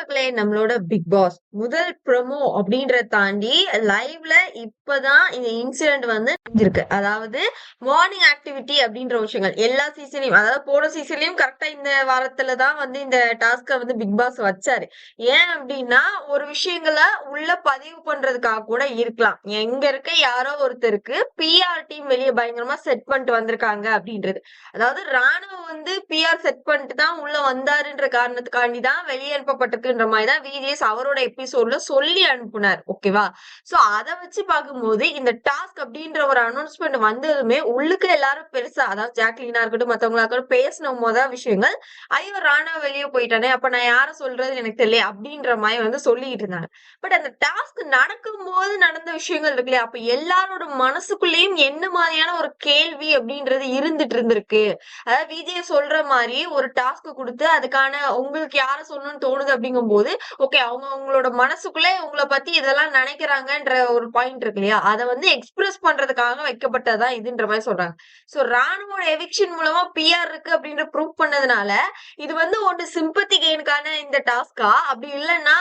மக்களே நம்மளோட big pass முதல் ப்ரமோ அப்படின்ற தாண்டி லைவ்ல இப்பதான் இந்த இன்சிடென்ட் வந்து இருக்கு அதாவது மார்னிங் ஆக்டிவிட்டி அப்படின்ற விஷயங்கள். எல்லா சீசனையும் அதாவது போன சீசன்லயும் கரெக்டா இந்த வாரத்துல தான் வந்து இந்த டாஸ்க வந்து பிக் பாஸ் வச்சாரு. ஏன் அப்படின்னா ஒரு விஷயங்களை உள்ள பதிவு பண்றதுக்காக கூட இருக்கலாம். எங்க இருக்க யாரோ ஒருத்தருக்கு பிஆர் டீம் வெளியே பயங்கரமா செட் பண்ணிட்டு வந்திருக்காங்க அப்படின்றது. அதாவது ராணுவ வந்து பிஆர் செட் பண்ணிட்டு தான் உள்ள வந்தாருன்ற காரணத்துக்காண்டி தான் வெளியே அனுப்பப்பட்டிருக்குன்ற மாதிரி தான் விஜிஎஸ் அவரோட எபிசோட்ல சொல்லி அனுப்புனார். ஓகேவா சோ அதை வச்சு பார்க்கும்போது இந்த டாஸ்க் அப்படின்ற ஒரு அனௌன்ஸ்மெண்ட் வந்ததுமே உள்ளுக்கு எல்லாரும் பெருசா அதாவது ஜாக்லினா இருக்கட்டும் மத்தவங்களா இருக்கட்டும் பேசின மொதல் விஷயங்கள் ஐயோ ராணா வெளியே போயிட்டானே அப்ப நான் யார சொல்றது எனக்கு தெரியல அப்படின்ற மாதிரி வந்து சொல்லிட்டு இருந்தாங்க. பட் அந்த டாஸ்க் நடக்கும்போது நடந்த விஷயங்கள் இருக்கு அப்ப எல்லாரோட மனசுக்குள்ளேயும் என்ன மாதிரியான ஒரு கேள்வி அப்படின்றது இருந்துட்டு இருந்திருக்கு. அதாவது விஜய் சொல்ற மாதிரி ஒரு டாஸ்க் கொடுத்து அதுக்கான உங்களுக்கு யார சொல்லணும்னு தோணுது அப்படிங்கும் போது ஓகே அவங்க அவங்களோட மனசுக்குள்ளே உங்களை பத்தி இதெல்லாம் நினைக்கிறாங்கன்ற ஒரு பாயிண்ட் இருக்கு இல்லையா? அதை வந்து எக்ஸ்பிரஸ் பண்றதுக்காக வைக்கப்பட்டதுதான் இதுன்ற மாதிரி சொல்றாங்க. சோ ராணுவோட எவிக்ஷன் மூலமா பிஆர் இருக்கு அப்படின்ற ப்ரூவ் பண்ணதுனால இது வந்து ஒன்று சிம்பத்தி கெயினுக்கான இந்த டாஸ்கா அப்படி இல்லைன்னா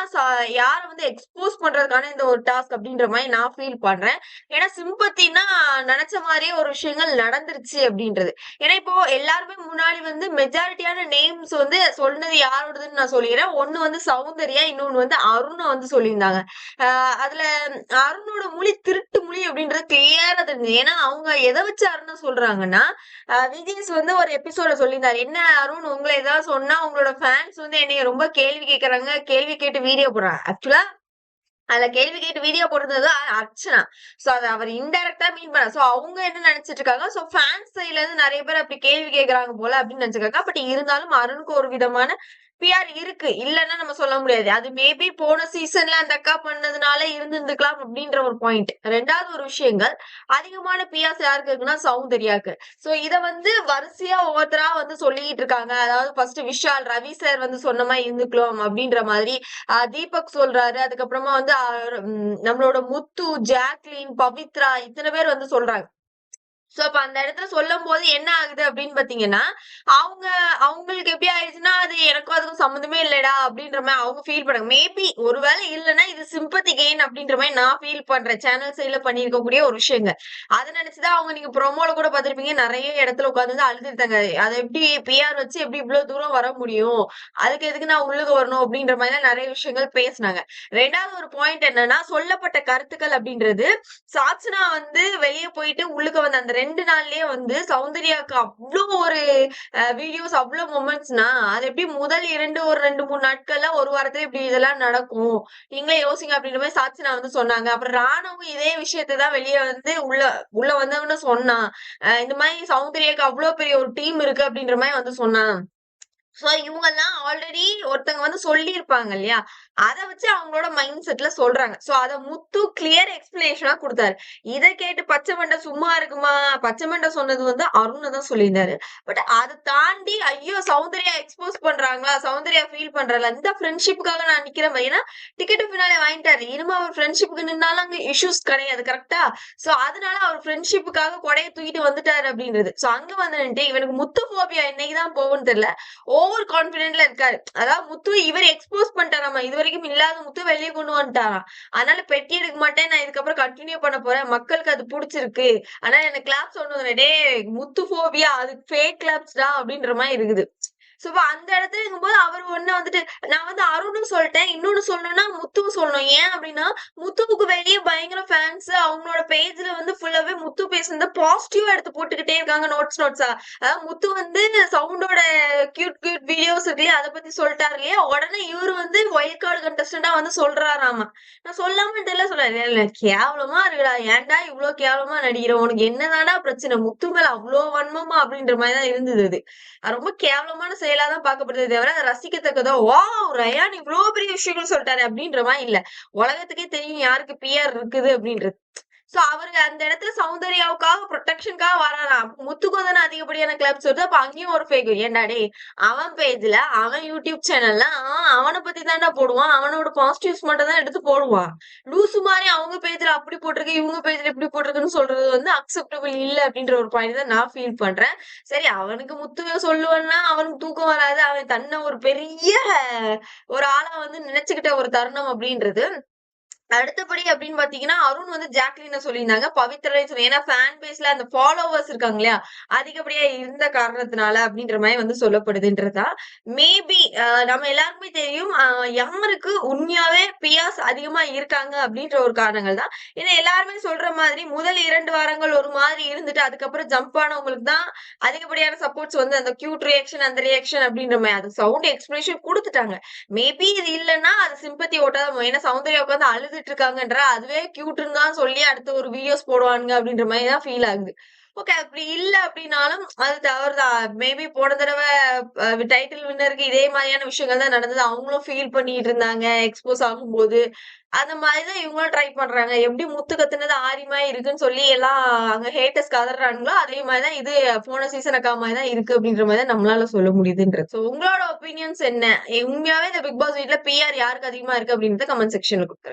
யார வந்து எக்ஸ்போஸ் பண்றதுக்கான இந்த ஒரு டாஸ்க் அப்படின்ற மாதிரி நான் ஃபீல் பண்றேன். ஏன்னா சிம்பத்தினா நினைச்ச மாதிரியே ஒரு விஷயங்கள் நடந்துருச்சு அப்படின்றது. ஏன்னா இப்போ எல்லாருமே முன்னாடி வந்து மெஜாரிட்டியான நேம்ஸ் வந்து சொன்னது யாரோடதுன்னு நான் சொல்லிடுறேன் ஒண்ணு வந்து சௌந்தர்யா இன்னொன்னு வந்து அருணை வந்து சொல்லியிருந்தாங்க. ஆஹ் அதுல அருணோட மொழி திருட்டு மொழி அப்படின்றது கிளியரா தெரிஞ்சது. ஏன்னா அவங்க எதை வச்சு அருணை சொல்றாங்கன்னா விஜய்ஸ் வந்து ஒரு எபிசோட சொல்லியிருந்தாரு. என்ன அருண் உங்களை ஏதாவது சொன்னா உங்களோட ஃபேன்ஸ் வந்து என்னைய ரொம்ப கேள்வி கேட்கறாங்க கேள்வி கேட்டு வீடியோ போடுறாங்க. ஆக்சுவலா அதுல கேள்வி கேட்டு வீடியோ போட்டிருந்தது அர்ச்சனா. சோ அதை அவர் இன்டெரக்டா மீன் பண்ண. சோ அவங்க என்ன நினைச்சிட்டு இருக்காங்க? சோ ஃபேன்ஸ் சைட்ல இருந்து நிறைய பேர் அப்படி கேள்வி கேட்கறாங்க போல அப்படின்னு நினைச்சிருக்காங்க பட் இருந்தாலும் அருணுக்கு ஒரு விதமான பிஆர் இருக்கு. இல்லைன்னா நம்ம சொல்ல முடியாது. அது மேபி போன சீசன்ல அந்த அக்கா பண்ணதுனால இருந்திருந்துக்கலாம் அப்படின்ற ஒரு பாயிண்ட் ரெண்டாவது ஒரு விஷயங்கள் அதிகமான பிஆர்ஸ் யாருக்கு இருக்குன்னா சௌந்தர்யாக்கு. சோ இத வந்து வரிசையா ஒவ்வொருத்தரா வந்து சொல்லிக்கிட்டு இருக்காங்க. அதாவது ஃபர்ஸ்ட் விஷால் ரவி சார் வந்து சொன்ன மாதிரி இருந்துக்கலாம் அப்படின்ற மாதிரி தீபக் சொல்றாரு. அதுக்கப்புறமா வந்து நம்மளோட முத்து ஜாக்லின் பவித்ரா இத்தனை பேர் வந்து சொல்றாங்க. சோ அப்ப அந்த இடத்துல சொல்லும் போது என்ன ஆகுது அப்படின்னு பாத்தீங்கன்னா அவங்க அவங்களுக்கு எப்படி ஆயிடுச்சுன்னா எனக்கும் அதுக்கும் சம்மந்தமே இல்லடா அப்படின்ற மாதிரி அவங்க ஃபீல் பண்ணாங்க. மேபி ஒருவேளை இல்லைன்னா இது சிம்பத்தி கெயின் அப்படின்ற மாதிரி நான் ஃபீல் பண்றேன் சேனல் சைட்ல பண்ணிருக்கக்கூடிய ஒரு விஷயங்க. அதை நினைச்சுதான் அவங்க நீங்க ப்ரோமோல கூட பாத்திருப்பீங்க நிறைய இடத்துல உட்காந்து அழுதுட்டாங்க. அதை எப்படி பிஆர் வச்சு எப்படி இவ்வளவு தூரம் வர முடியும்? அதுக்கு எதுக்கு நான் உள்ளுக்கு வரணும் அப்படின்ற மாதிரி நிறைய விஷயங்கள் பேசினாங்க. ரெண்டாவது ஒரு பாயிண்ட் என்னன்னா சொல்லப்பட்ட கருத்துக்கள் அப்படின்றது சாட்சனா வந்து வெளியே போயிட்டு உள்ளுக்கு வந்து அந்த ரெண்டு நாள்லயே வந்து சௌந்தர்யாவுக்கு அவ்வளோ ஒரு வீடியோஸ் அவ்வளோ மூமெண்ட்ஸ்னா அது எப்படி முதல் இரண்டு ஒரு ரெண்டு மூணு நாட்கள்ல ஒரு வாரத்துல இப்படி இதெல்லாம் நடக்கும். நீங்களே யோசிங்க அப்படின்ற மாதிரி சாட்சி நான் வந்து சொன்னாங்க. அப்புறம் ராணுவம் இதே விஷயத்தான் வெளியே வந்து உள்ள உள்ள வந்தவன்னு சொன்னான். இந்த மாதிரி சௌந்தர்யாக்கு அவ்வளவு பெரிய ஒரு டீம் இருக்கு அப்படின்ற மாதிரி வந்து சொன்னான். சோ இவங்க எல்லாம் ஆல்ரெடி ஒருத்தங்க வந்து சொல்லியிருப்பாங்க இல்லையா? அதை வச்சு அவங்களோட மைண்ட் செட்ல சொல்றாங்க. சோ அத முத்து கிளியர் எக்ஸ்பிளனேஷனா கொடுத்தாரு. இதை கேட்டு பச்சை மண்டை சும்மா இருக்குமா? பச்சை மண்டை சொன்னது வந்து அருண் தான் சொல்லியிருந்தாரு. பட் அதை தாண்டி ஐயோ சௌந்தர்யா எக்ஸ்போஸ் பண்றாங்களா? சௌந்தர்யா ஃபீல் பண்றாங்களா இந்த ஃப்ரெண்ட்ஷிப்புக்காக நான் நிக்கிறேன் ஏன்னா டிக்கெட் பின்னாலே வாங்கிட்டாரு. இனிமே அவர் ஃப்ரெண்ட்ஷிப்புக்கு நின்னாலும் அங்க இஷ்யூஸ் கிடையாது கரெக்டா சோ அதனால அவர் ஃப்ரெண்ட்ஷிப்புக்காக கொடையை தூக்கிட்டு வந்துட்டாரு அப்படின்றது. சோ அங்க வந்து இவனுக்கு முத்து போபியா என்னைக்குதான் போகும்னு தெரியல. ஓ ஓவர் கான்பிடென்ட்ல இருக்காரு. அதாவது முத்து இவர் எக்ஸ்போஸ் பண்ணிட்டாராமா இது வரைக்கும் இல்லாத முத்து வெளியே கொண்டு வந்துட்டாராம் அதனால பெட்டி எடுக்க மாட்டேன் நான் இதுக்கப்புறம் கண்டினியூ பண்ண போறேன். மக்களுக்கு அது பிடிச்சிருக்கு. ஆனா எனக்கு கிளாப்ஸ் ஒண்ணு டே முத்து போபியா அது ஃபேக் கிளாப்ஸ் தான் அப்படின்ற மாதிரி இருக்குது. சோ அந்த இடத்துல இருக்கும்போது அவர் ஒண்ணு வந்துட்டு நான் வந்து அருணும் சொல்லிட்டேன் இன்னொன்னு சொல்லணும்னா முத்துவும் சொல்லணும். ஏன் அப்படின்னா முத்துவுக்கு வெளியே பயங்கர ஃபேன்ஸ் அவங்களோட பேஜ்ல வந்து ஃபுல்லாவே முத்து பேசுனத பாசிட்டிவா எடுத்து போட்டுக்கிட்டே இருக்காங்க நோட்ஸ் நோட்ஸா அதாவது முத்து வந்து சவுண்டோட கியூட் கியூட் வீடியோஸ் இருக்கு இல்லையா அதை பத்தி சொல்லிட்டாரு இல்லையா? உடனே இவரு வந்து ஒயில்ட் கார்டு கண்டஸ்டண்டா வந்து சொல்றாராமா. நான் சொல்லாம தெரியல சொல்றேன் இல்ல கேவலமா இருக்குடா ஏன்டா இவ்வளவு கேவலமா நடிக்கிற? உனக்கு என்னதானா பிரச்சனை? முத்து மேல அவ்வளவு வன்மமா? அப்படின்ற மாதிரிதான் இருந்தது அது. ரொம்ப கேவலமான செயலாதான் பார்க்கப்படுதே தவிர ரசிக்கத்தக்கதோ வா ரயான் இவ்வளவு பெரிய விஷயங்கள் சொல்லிட்டாரு அப்படின்ற மாதிரி இல்ல. உலகத்துக்கே தெரியும் யாருக்கு பிஆர் இருக்குது அப்படின்றது. சோ அவரு அந்த இடத்துல சௌந்தர்யாவுக்காக ப்ரொடெக்ஷனுக்காக வராராம் முத்துக்கும் அதிகப்படியான கிளப்ஸ் வருது. அப்ப அங்கேயும் ஒரு ஃபேக் ஏன்டா டே அவன் பேஜ்ல அவன் யூடியூப் சேனல்ல அவனை பத்தி தான்டா போடுவான். அவனோட பாசிட்டிவ்ஸ் மட்டும் தான் எடுத்து போடுவான் லூசு மாதிரி அவங்க பேஜ்ல அப்படி போட்டிருக்கு இவங்க பேஜ்ல இப்படி போட்டிருக்குன்னு சொல்றது வந்து அக்செப்டபிள் இல்ல அப்படின்ற ஒரு பாயிண்ட் தான் நான் ஃபீல் பண்றேன். சரி அவனுக்கு முத்து சொல்லுவேன்னா அவனுக்கு தூக்கம் வராது. அவன் தன்னை ஒரு பெரிய ஒரு ஆளா வந்து நினைச்சுக்கிட்ட ஒரு தருணம் அப்படின்றது. அடுத்தபடி அப்படின்னு பாத்தீங்கன்னா அருண் வந்து ஜாக்லின சொல்லியிருந்தாங்க பவித்ரனை சொல்லி ஏன்னா ஃபேன் பேஸ்ல அந்த ஃபாலோவர்ஸ் இருக்காங்க இல்லையா அதிகப்படியா இருந்த காரணத்தினால அப்படின்ற மாதிரி வந்து சொல்லப்படுதுன்றதா. மேபி நம்ம எல்லாருக்குமே தெரியும் யாருக்கு உண்மையாவே பியாஸ் அதிகமா இருக்காங்க அப்படின்ற ஒரு காரணங்கள் தான். ஏன்னா எல்லாருமே சொல்ற மாதிரி முதல் இரண்டு வாரங்கள் ஒரு மாதிரி இருந்துட்டு அதுக்கப்புறம் ஜம்ப் ஆனவங்களுக்கு தான் அதிகப்படியான சப்போர்ட்ஸ் வந்து அந்த கியூட் ரியாக்ஷன் அந்த ரியாக்ஷன் அப்படின்ற மாதிரி அது சவுண்ட் எக்ஸ்பிளேஷன் கொடுத்துட்டாங்க. மேபி இது இல்லைன்னா அது சிம்பத்தி ஓட்டாத ஏன்னா சௌந்தர்யா உட்காந்து அழுது அழுதுட்டு இருக்காங்கன்ற அதுவே கியூட்னு தான் சொல்லி அடுத்த ஒரு வீடியோஸ் போடுவானுங்க அப்படின்ற மாதிரி தான் ஃபீல் ஆகுது. ஓகே அப்படி இல்ல அப்படின்னாலும் அது தவறுதான் மேபி போன தடவை டைட்டில் வின்னருக்கு இதே மாதிரியான விஷயங்கள் தான் நடந்தது. அவங்களும் ஃபீல் பண்ணிட்டு இருந்தாங்க எக்ஸ்போஸ் ஆகும்போது. அந்த மாதிரிதான் இவங்களும் ட்ரை பண்றாங்க. எப்படி முத்து கத்துனது ஆரிமா இருக்குன்னு சொல்லி எல்லாம் அங்க ஹேட்டர்ஸ் கதறானுங்களோ அதே மாதிரிதான் இது போன சீசனுக்கா மாதிரி தான் இருக்கு அப்படின்ற மாதிரி தான் நம்மளால சொல்ல முடியுதுன்றது. ஸோ உங்களோட ஒப்பீனியன்ஸ் என்ன? உண்மையாவே இந்த பிக் பாஸ் வீட்ல பிஆர் யாருக்கு அதிகமா இருக்கு அப்படின்றத கமெண்ட் செக்ஷன்ல கொடுத்துருங்க.